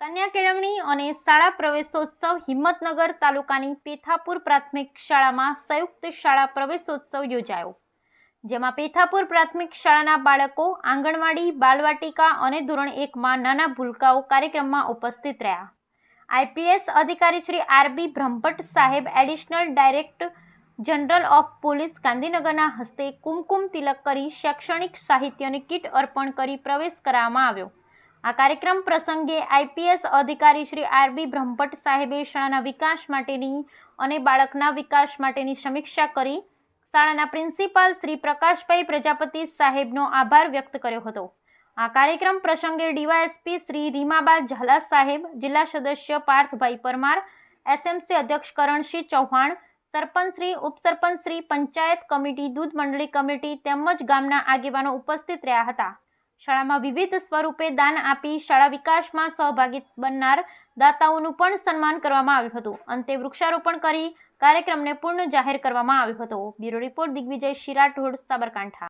કન્યા કેળવણી અને શાળા પ્રવેશોત્સવ હિંમતનગર તાલુકાની પેથાપુર પ્રાથમિક શાળામાં સંયુક્ત શાળા પ્રવેશોત્સવ યોજાયો. જેમાં પેથાપુર પ્રાથમિક શાળાના બાળકો આંગણવાડી, બાલવાટિકા અને ધોરણ એકમાં નાના ભૂલકાઓ કાર્યક્રમમાં ઉપસ્થિત રહ્યા. આઈપીએસ અધિકારી શ્રી આરબી બ્રહ્મભટ્ટ સાહેબ additional director general of police ગાંધીનગરના હસ્તે કુમકુમ તિલક કરી શૈક્ષણિક સાહિત્યની કીટ અર્પણ કરી પ્રવેશ કરાવવામાં આવ્યો. આ કાર્યક્રમ પ્રસંગે આઈપીએસ અધિકારી શ્રી આરબી બ્રહ્મભટ્ટ સાહેબે શાળાના વિકાસ માટેની અને બાળકના વિકાસ માટેની સમીક્ષા કરી. શાળાના પ્રિન્સિપાલ શ્રી પ્રકાશભાઈ પ્રજાપતિ સાહેબનો આભાર વ્યક્ત કર્યો હતો. આ કાર્યક્રમ પ્રસંગે ડીવાયએસપી શ્રી રીમાબા ઝાલા સાહેબ, જિલ્લા સદસ્ય પાર્થભાઈ પરમાર, એસએમસી અધ્યક્ષ કરણસિંહ ચૌહાણ સરપંચશ્રી ઉપસરપંચશ્રી પંચાયત કમિટી, દૂધ મંડળી કમિટી તેમજ ગામના આગેવાનો ઉપસ્થિત રહ્યા હતા. શાળામાં વિવિધ સ્વરૂપે દાન આપી શાળા વિકાસમાં સહભાગી બનનાર દાતાઓનું પણ સન્માન કરવામાં આવ્યું હતું. અંતે વૃક્ષારોપણ કરી કાર્યક્રમને પૂર્ણ જાહેર કરવામાં આવ્યો હતો. બ્યુરો રિપોર્ટ દિગ્વિજય શિરાઠોડ સાબરકાંઠા.